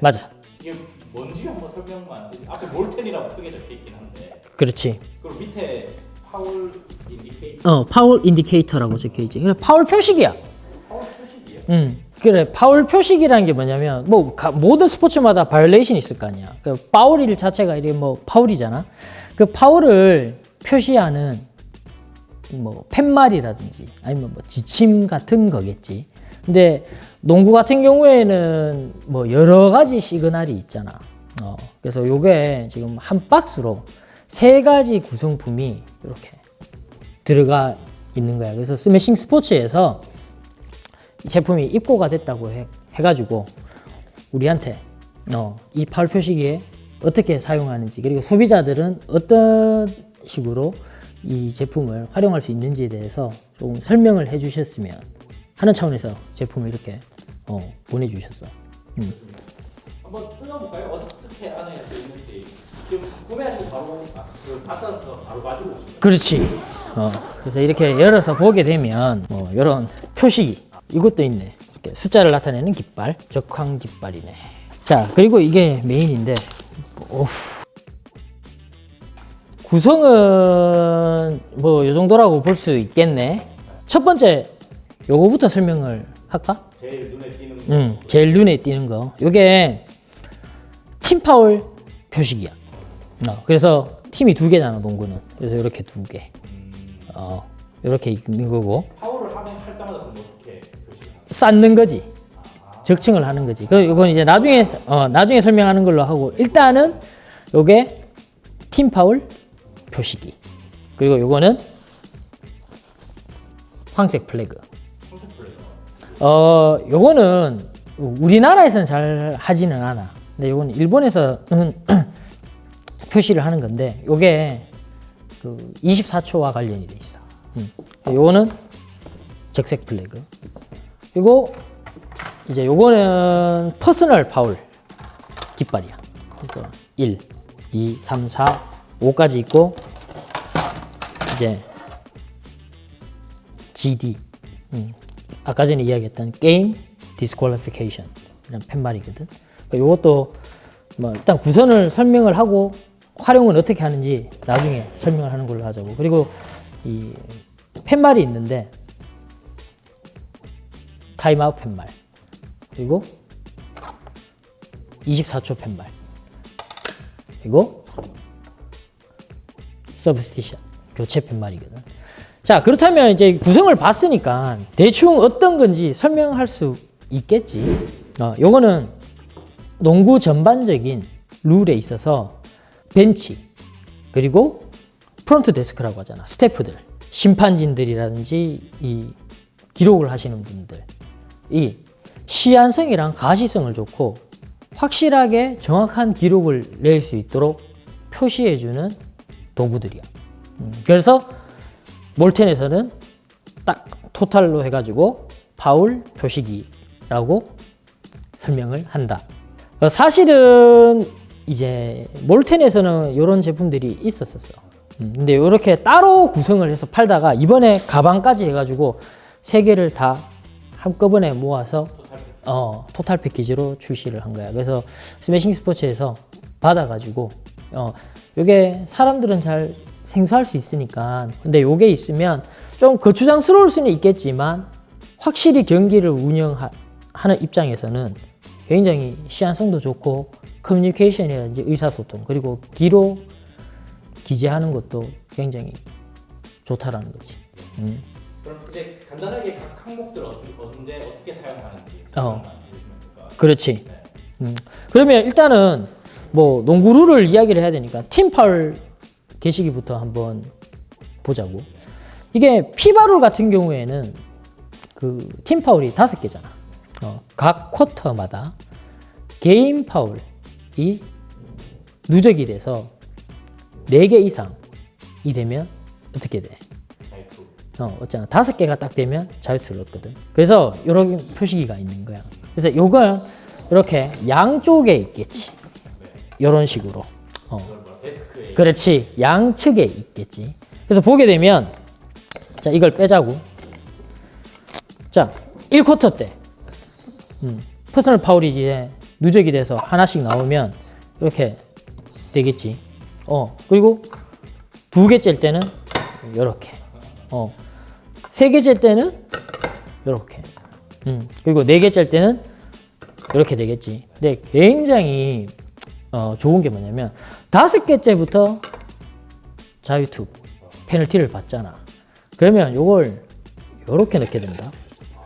맞아. 이게 뭔지 한번 설명만. 앞에 몰텐이라고 크게 적혀 있긴 한데 그렇지. 그리고 밑에 파울 인디케이터 어, 파울 인디케이터라고 적혀 있지. 그래 파울 표식이야. 파울. 음. 그래 파울 표식이라는 게 뭐냐면 뭐 가- 모든 스포츠마다 바이올레이션이 있을 거 아니야. 그 파울일 자체가 이게 뭐 파울이잖아. 그 파울을 표시하는 뭐 팻말이라든지 아니면 뭐 지침 같은 거겠지. 근데 농구 같은 경우에는 뭐 여러 가지 시그널이 있잖아. 어, 그래서 요게 지금 한 박스로 세 가지 구성품이 이렇게 들어가 있는 거야. 그래서 스매싱 스포츠에서 이 제품이 입고가 됐다고 해, 해가지고 우리한테 어, 이 파울 표시기에 어떻게 사용하는지 그리고 소비자들은 어떤 식으로 이 제품을 활용할 수 있는지에 대해서 조금 설명을 해주셨으면 하는 차원에서 제품을 이렇게 어, 보내주셨어. 음. 한번 뜯어볼까요? 어떻게 안에 들어있는지 지금 구매하시고 바로 아, 그 받아서 바로 가지고 거예요? 그렇지. 어, 그래서 이렇게 열어서 보게 되면 뭐 이런 표시 이것도 있네. 이렇게 숫자를 나타내는 깃발, 적황 깃발이네. 자, 그리고 이게 메인인데, 오우. 구성은 뭐 이 정도라고 볼 수 있겠네. 첫 번째 요거부터 설명을 할까? 제일 눈에 띄는 거 음, 제일 눈에 띄는 거. 요게 팀 파울 표식이야. 어, 그래서 팀이 두 개잖아, 농구는. 그래서 이렇게 두 개. 어, 이렇게 있는 거고. 파울을 하면 할 때마다 그럼 어떻게 표시해요? 쌓는 거지. 적층을 하는 거지. 그 이건 이제 나중에 어, 나중에 설명하는 걸로 하고 일단은 요게 팀 파울 표시기. 그리고 요거는 황색 플래그. 어, 요거는 우리나라에서는 잘 하지는 않아. 근데 요거는 일본에서는 표시를 하는 건데 요게 그 24초와 관련이 돼 있어. 음. 요거는 적색 플래그. 그리고 이제 요거는 퍼스널 파울 깃발이야. 그래서 1, 2, 3, 4, 5까지 있고 이제 GD. 음. 아까 전에 이야기했던 게임 디스퀄리피케이션 이런 팻말이거든. 그러니까 이것도 뭐 일단 구선을 설명을 하고 활용은 어떻게 하는지 나중에 설명을 하는 걸로 하자고. 그리고 이 팻말이 있는데 타임아웃 팻말 그리고 24초 팻말 그리고 서브스티션 교체 팻말이거든. 자 그렇다면 이제 구성을 봤으니까 대충 어떤 건지 설명할 수 있겠지. 어, 요거는 농구 전반적인 룰에 있어서 벤치 그리고 프론트 데스크라고 하잖아. 스태프들, 심판진들이라든지 이 기록을 하시는 분들 이 시한성이랑 가시성을 좋고 확실하게 정확한 기록을 낼 수 있도록 표시해주는 도구들이야. 음, 그래서 몰텐에서는 딱 토탈로 해가지고 파울 표시기라고 설명을 한다. 어, 사실은 이제 몰텐에서는 이런 제품들이 있었었어. 음, 근데 이렇게 따로 구성을 해서 팔다가 이번에 가방까지 해가지고 세 개를 다 한꺼번에 모아서 어, 토탈 패키지로 출시를 한 거야. 그래서 스매싱 스포츠에서 받아가지고 어, 요게 사람들은 잘 생소할 수 있으니까 근데 요게 있으면 좀 거추장스러울 수는 있겠지만 확실히 경기를 운영하는 입장에서는 굉장히 시한성도 좋고 커뮤니케이션이라든지 의사소통 그리고 기록 기재하는 것도 굉장히 좋다라는 거지. 음. 그럼 이제 간단하게 각 항목들 언제 어떻게 사용하는지 어. 그렇지. 음. 그러면 일단은 뭐 농구 룰을 이야기를 해야 되니까 팀 파울 게시기부터 한번 보자고. 이게 피바룰 같은 경우에는 그 팀 파울이 다섯 개잖아. 어, 각 쿼터마다 개인 파울이 누적이 돼서 네 개 이상이 되면 어떻게 돼? 어, 어쩌나 다섯 개가 딱 되면 자유투를 얻거든. 그래서 이런 표시기가 있는 거야. 그래서 요건 이렇게 양쪽에 있겠지. 이런 식으로. 어, 그렇지. 양측에 있겠지. 그래서 보게 되면 자 이걸 빼자고. 자 1쿼터 때 음, 퍼스널 파울이 이제 누적이 돼서 하나씩 나오면 이렇게 되겠지. 어 그리고 두개짤 때는 이렇게. 어 세 개짤 때는 이렇게. 음 그리고 네개짤 때는 이렇게 되겠지. 근데 굉장히 어, 좋은 게 뭐냐면 다섯 개째부터 자유투 페널티를 받잖아. 그러면 요걸 요렇게 넣게 된다.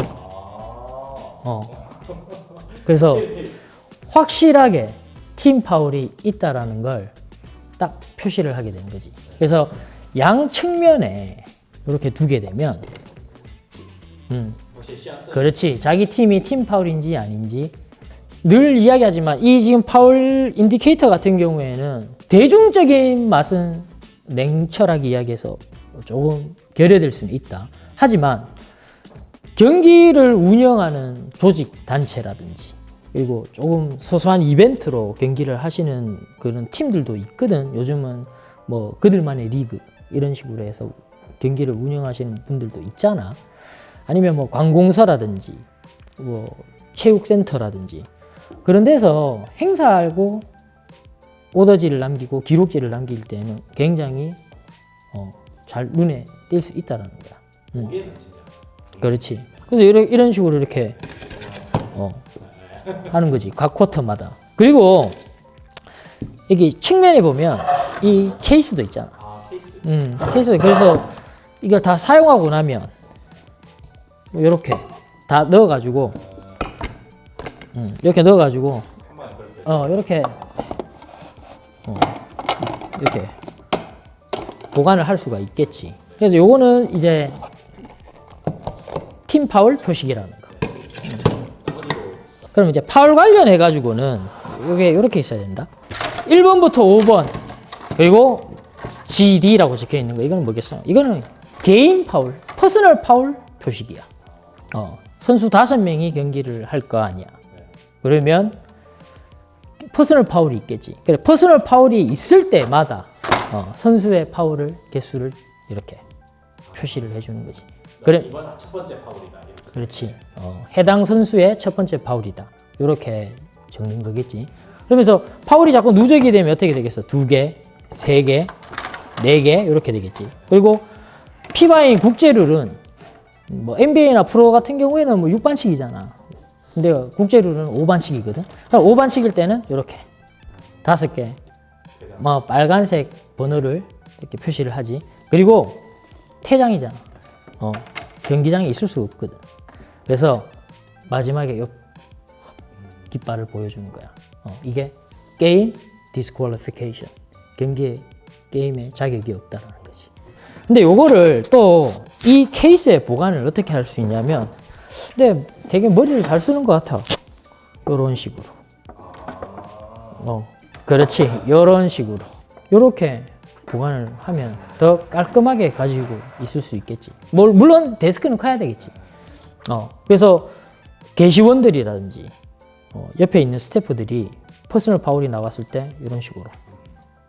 어. 그래서 확실하게 팀 파울이 있다라는 걸 딱 표시를 하게 되는 거지. 그래서 양 측면에 이렇게 두게 되면 음, 그렇지. 자기 팀이 팀 파울인지 아닌지 늘 이야기하지만 이 지금 파울 인디케이터 같은 경우에는 대중적인 맛은 냉철하게 이야기해서 조금 결여될 수는 있다. 하지만 경기를 운영하는 조직 단체라든지 그리고 조금 소소한 이벤트로 경기를 하시는 그런 팀들도 있거든. 요즘은 뭐 그들만의 리그 이런 식으로 해서 경기를 운영하시는 분들도 있잖아. 아니면 뭐 관공서라든지 뭐 체육센터라든지 그런 데서 행사하고 오더지를 남기고 기록지를 남길 때는 굉장히 어, 잘 눈에 띌 수 있다라는 거야. 음. 그렇지. 그래서 이런, 이런 식으로 이렇게 어, 하는 거지. 각 쿼터마다. 그리고 여기 측면에 보면 이 케이스도 있잖아. 아 음, 케이스. 그래서 이걸 다 사용하고 나면 이렇게 다 넣어가지고 음, 이렇게 넣어가지고 어 이렇게 어, 이렇게 보관을 할 수가 있겠지. 그래서 요거는 이제 팀 파울 표식이라는 거. 그럼 이제 파울 관련해 가지고는 이게 이렇게 있어야 된다. 1번부터 5번 그리고 GD라고 적혀 있는 거 이거는 뭐겠어요? 이거는 개인 파울, 퍼스널 파울 표식이야. 어, 선수 다섯 명이 경기를 할 거 아니야. 그러면 퍼스널 파울이 있겠지. 그래 퍼스널 파울이 있을 때마다 어, 선수의 파울을 개수를 이렇게 표시를 해주는 거지. 그래 이번 첫 번째 파울이다 이렇게 그렇지. 어, 해당 선수의 첫 번째 파울이다. 이렇게 적는 거겠지. 그러면서 파울이 자꾸 누적이 되면 어떻게 되겠어? 두 개, 세 개, 네 개 이렇게 되겠지. 그리고 피바인 국제룰은 뭐 NBA나 프로 같은 경우에는 뭐 6반칙이잖아. 근데 국제룰은 5반칙이거든. 그럼 5반칙일 때는 이렇게 다섯 개, 뭐 빨간색 번호를 이렇게 표시를 하지. 그리고 퇴장이잖아. 어, 경기장에 있을 수 없거든. 그래서 마지막에 요 깃발을 보여주는 거야. 어, 이게 게임 디스퀄리피케이션. 경기에 게임에 자격이 없다라는 거지. 근데 요거를 또 이 케이스에 보관을 어떻게 할 수 있냐면 근데 되게 머리를 잘 쓰는 것 같아. 요런 식으로. 어, 그렇지. 요런 식으로. 요렇게 보관을 하면 더 깔끔하게 가지고 있을 수 있겠지. 뭘, 물론 데스크는 커야 되겠지. 어, 그래서 게시원들이라든지 어, 옆에 있는 스태프들이 퍼스널 파울이 나왔을 때 이런 식으로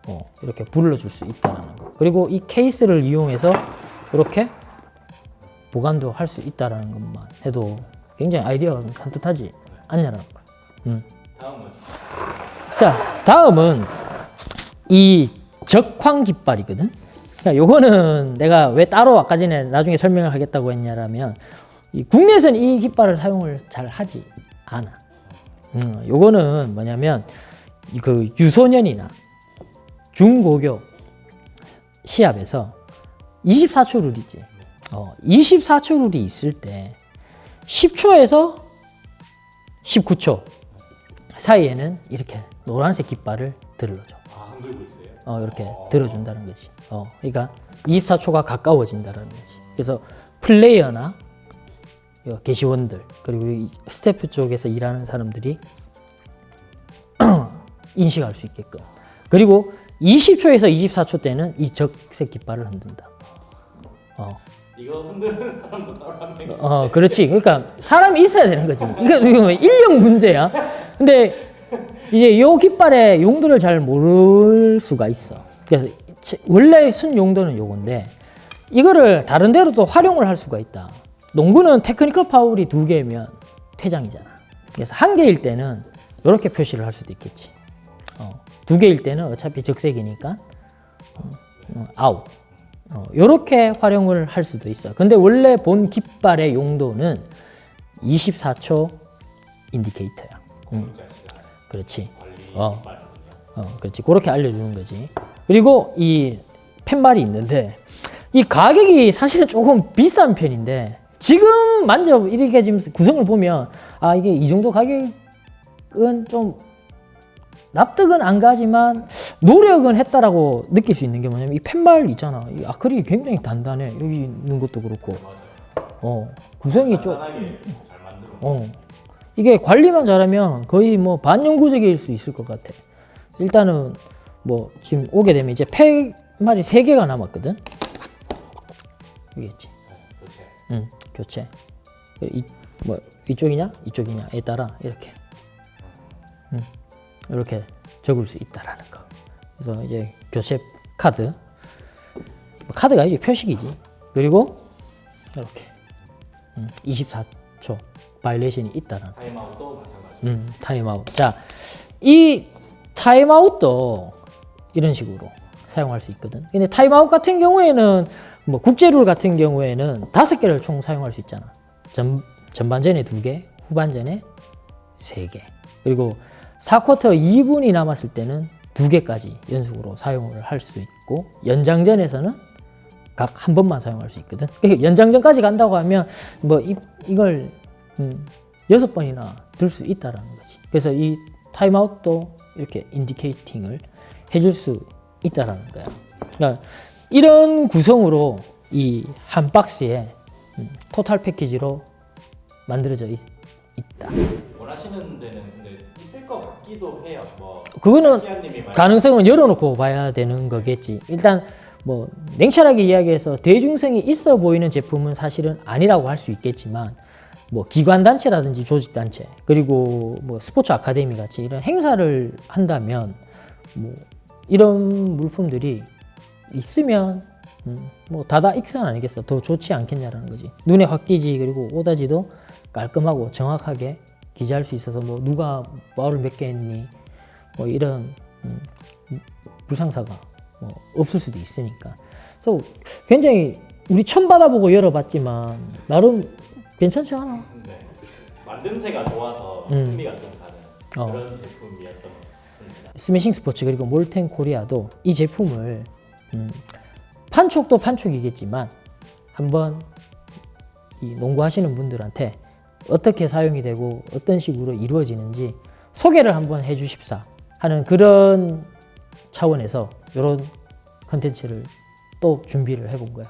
어, 이렇게 불러줄 수 있다는 거. 그리고 이 케이스를 이용해서 이렇게 보관도 할 수 있다는 것만 해도 굉장히 아이디어가 좀 산뜻하지 않냐라는 거야. 음. 다음은 자, 다음은 이 적황 깃발이거든. 그러니까 요거는 내가 왜 따로 아까 전에 나중에 설명을 하겠다고 했냐라면 이 국내에서는 이 깃발을 사용을 잘 하지 않아. 음, 요거는 뭐냐면 이그 유소년이나 중고교 시합에서 24초 룰이지. 어, 24초 룰이 있을 때 10초에서 19초 사이에는 이렇게 노란색 깃발을 들러줘. 아 흔들고 있어요 어, 이렇게 들어준다는 거지. 어, 그러니까 24초가 가까워진다는 거지. 그래서 플레이어나 이 게시원들 그리고 이 스태프 쪽에서 일하는 사람들이 인식할 수 있게끔. 그리고 20초에서 24초 때는 이 적색 깃발을 흔든다. 어, 이거 흔드는 사람도 따로 한 명. 어, 그렇지. 그러니까 사람이 있어야 되는 거지. 이거 이거 인력 문제야. 근데 이제 요 깃발의 용도를 잘 모를 수가 있어. 그래서 제- 원래 순 용도는 요건데 이거를 다른 데로 또 활용을 할 수가 있다. 농구는 테크니컬 파울이 두 개면 퇴장이잖아. 그래서 한 개일 때는 이렇게 표시를 할 수도 있겠지. 어, 두 개일 때는 어차피 적색이니까 어, 어, 아웃. 어, 이렇게 활용을 할 수도 있어. 근데 원래 본 깃발의 용도는 24초 인디케이터야. 음, 그렇지. 어. 어, 그렇지. 그렇게 알려주는 거지. 그리고 이 팻말이 있는데 이 가격이 사실은 조금 비싼 편인데 지금 만져 이렇게 지금 구성을 보면 아 이게 이 정도 가격은 좀 납득은 안 가지만 노력은 했다라고 느낄 수 있는 게 뭐냐면 이 팻말 있잖아. 이 아크릴이 굉장히 단단해. 여기 있는 것도 그렇고. 어. 구성이 좀. 어. 이게 관리만 잘하면 거의 뭐 반영구적일 수 있을 것 같아. 일단은 뭐 지금 오게 되면 이제 팩말이 세 개가 남았거든. 이겠지. 교체. 응, 교체. 이, 뭐 이쪽이냐 이쪽이냐에 따라 이렇게, 응, 이렇게 적을 수 있다라는 거. 그래서 이제 교체 카드, 뭐 카드가 이제 표식이지. 그리고 이렇게 음, 24초 바이레이션이 있다라는. 타임아웃도 마찬가지. 음, 타임아웃. 자, 이 타임아웃도 이런 식으로 사용할 수 있거든. 근데 타임아웃 같은 경우에는 뭐 국제룰 같은 경우에는 다섯 개를 총 사용할 수 있잖아. 전 전반전에 두 개, 후반전에 세 개. 그리고 4쿼터 2분이 남았을 때는 두 개까지 연속으로 사용을 할 수 있고 연장전에서는 각 한 번만 사용할 수 있거든. 연장전까지 간다고 하면 뭐 이, 이걸 음, 여섯 번이나 들 수 있다라는 거지. 그래서 이 타임아웃도 이렇게 인디케이팅을 해줄 수 있다라는 거야. 그러니까 이런 구성으로 이 한 박스에 음, 토탈 패키지로 만들어져 있, 다 원하시는 데는 있을 것 같기도 해요. 뭐 그거는 가능성은 열어놓고 봐야 되는 거겠지. 일단 뭐 냉철하게 이야기해서 대중성이 있어 보이는 제품은 사실은 아니라고 할 수 있겠지만 뭐 기관 단체라든지 조직 단체 그리고 뭐 스포츠 아카데미 같이 이런 행사를 한다면 뭐 이런 물품들이 있으면 음, 뭐 다다 익산 아니겠어 더 좋지 않겠냐라는 거지 눈에 확 띄지 그리고 오다지도 깔끔하고 정확하게 기재할 수 있어서 뭐 누가 마을을 몇 개 했니 뭐 이런 음, 불상사가 뭐 없을 수도 있으니까 그래서 굉장히 우리 처음 받아보고 열어봤지만 나름 괜찮지 않아? 네. 만듦새가 좋아서 음. 흥미가 좀 가는 어. 그런 제품이었던 것 같습니다. 스매싱 스포츠 그리고 몰텐 코리아도 이 제품을 음, 판촉도 판촉이겠지만 한번 이 농구하시는 분들한테 어떻게 사용이 되고 어떤 식으로 이루어지는지 소개를 한번 해 주십사 하는 그런 차원에서 이런 컨텐츠를 또 준비를 해본 거야.